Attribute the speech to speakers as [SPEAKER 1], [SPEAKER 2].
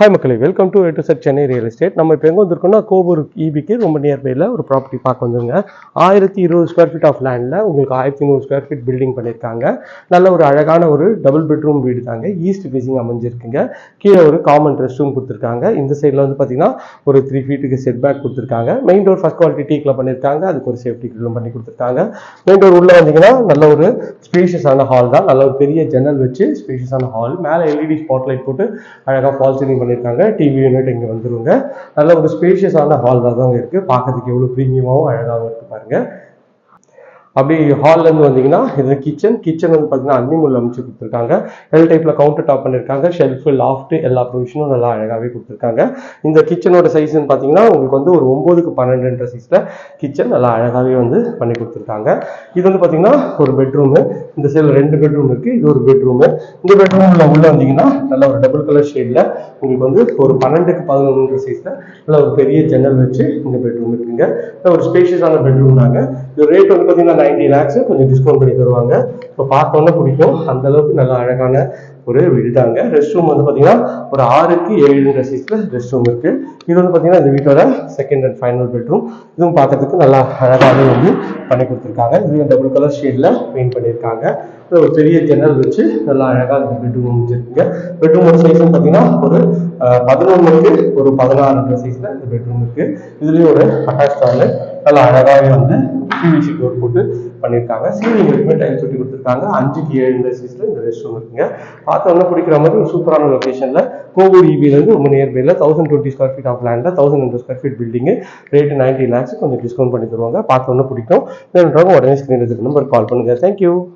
[SPEAKER 1] Hi மக்களே. Welcome to எட்டு set Chennai real estate நம்ம இப்போ எங்கே வந்திருக்கோம்னா கோபூர் இபிக்கு ரொம்ப நியர்பையில் ஒரு ப்ராப்பர்ட்டி பார்க்க வந்துருங்க. ஆயிரத்தி இருபது ஸ்கொயர் ஃபீட் ஆஃப் லேண்டில் உங்களுக்கு ஆயிரத்தி நூறு ஸ்கொயர் ஃபீட் பில்டிங் பண்ணியிருக்காங்க. நல்ல ஒரு அழகான ஒரு டபுள் பெட்ரூம் வீடு தாங்க ஈஸ்ட் ஃபேசிங் அமைஞ்சிருக்குங்க. கீழே ஒரு காமன் ரெஸ்ட் ரூம் கொடுத்துருக்காங்க. இந்த சைடில் வந்து பார்த்தீங்கன்னா ஒரு த்ரீ ஃபீட்டுக்கு செட் பேக் கொடுத்துருக்காங்க. மெயின் டோர் ஃபஸ்ட் குவாலிட்டி டீக்கில் பண்ணியிருக்காங்க. அதுக்கு ஒரு சேஃப்டி கிரிலும் பண்ணி கொடுத்துருக்காங்க. மெயின் டோர் உள்ளே வந்தீங்கன்னா நல்ல ஒரு ஸ்பேஷியஸான ஹால் தான். நல்ல ஒரு பெரிய ஜன்னல் வச்சு ஸ்பேஷியஸான ஹால் மேலே எல்இடி ஸ்பாட்லைட் போட்டு அழகாக ஃபால் சீலிங் பண்ணியிருக்காங்க டிவி யூனிட் இங்கே வந்துருங்க. நல்ல ஒரு ஸ்பேஷியஸான ஹால் தான் இருக்குது பார்க்கறதுக்கு எவ்வளோ ப்ரீமியமாகவும் அழகாகவும் இருக்குது பாருங்க. அப்படி ஹால்லேருந்து வந்தீங்கன்னா இது கிச்சன் கிச்சன் வந்து பார்த்தீங்கன்னா அன்னிமுல் அமைச்சு கொடுத்துருக்காங்க. எல் டைப்பில் கவுண்டர் டாப் பண்ணியிருக்காங்க ஷெல்ஃபு லாஃப்ட் எல்லா ப்ரொவிஷனும் நல்லா அழகாகவே கொடுத்துருக்காங்க. இந்த கிச்சனோட சைஸ்ன்னு பார்த்தீங்கன்னா உங்களுக்கு வந்து ஒரு ஒம்போதுக்கு பன்னெண்டுன்ற சைஸில் கிச்சன் நல்லா அழகாகவே வந்து பண்ணி கொடுத்துருக்காங்க. இது வந்து பார்த்தீங்கன்னா ஒரு பெட்ரூமு இந்த சைடில் ரெண்டு பெட்ரூம் இருக்குது இது ஒரு பெட்ரூமு இந்த பெட்ரூமில் உள்ள வந்தீங்கன்னா நல்ல ஒரு டபுள் கலர் ஷேடில் உங்களுக்கு வந்து ஒரு பன்னெண்டுக்கு பதினொன்று சைஸில் நல்ல ஒரு பெரிய ஜன்னல் வச்சு இந்த பெட்ரூம் இருக்குங்க. ஒரு ஸ்பேஷியஸான பெட்ரூம் தாங்க. ரேட் வந்து பார்த்தீங்கன்னா நைன்டி லேக்ஸ் கொஞ்சம் டிஸ்கவுண்ட் பண்ணி தருவாங்க. ஸோ பார்த்தோன்னே பிடிக்கும். அந்த அளவுக்கு நல்லா அழகான ஒரு வீடு தாங்க ரெஸ்ட் ரூம் வந்து பார்த்தீங்கன்னா ஒரு ஆறுக்கு ஏழுன்ற சைஸில் ரெஸ்ட் ரூம் இருக்கு. இது வந்து பார்த்தீங்கன்னா இந்த வீட்டோட செகண்ட் அண்ட் ஃபைனல் பெட்ரூம் இதுவும் பார்க்கறதுக்கு நல்லா அழகாகவே வந்து பண்ணி கொடுத்துருக்காங்க. இதுவும் டபுள் கலர் ஷேடில் பெயிண்ட் பண்ணியிருக்காங்க. ஒரு பெரிய ஜன்னல் வச்சு நல்லா அழகாக இந்த பெட்ரூம் அமைச்சிருக்குங்க பெட்ரூமோட சைஸ் பார்த்தீங்கன்னா ஒரு பதினொன்றுக்கு ஒரு பதினாறுன்ற சைஸில் இந்த பெட்ரூம் இருக்கு. இதுலேயும் ஒரு அட்டாச் டாய்லெட் நல்லா அழகாகவே வந்து பிவிசி டோர் போட்டு பண்ணியிருக்காங்க சீலிங் வரைக்குமே டைல்ஸ் ஒட்டி கொடுத்துருக்காங்க. அஞ்சுக்கு ஏழு சைஸில் இந்த ரெஸ்ட் ரூம் இருக்குங்க பார்த்தவங்க பிடிக்கிற மாதிரி ஒரு சூப்பரான லொக்கேஷனில் கோவூர் இபிலேருந்து ரொம்ப நியர்பையில் thousand twenty square feet of லேண்டில் thousand hundred square feet building rate ninety lakhs கொஞ்சம் டிஸ்கவுண்ட் பண்ணி தருவாங்க. பார்த்தவங்க பிடிக்கும். வேணுன்றவங்க உடனே ஸ்க்ரீன் நம்பர் கால் பண்ணுங்கள் தேங்க்யூ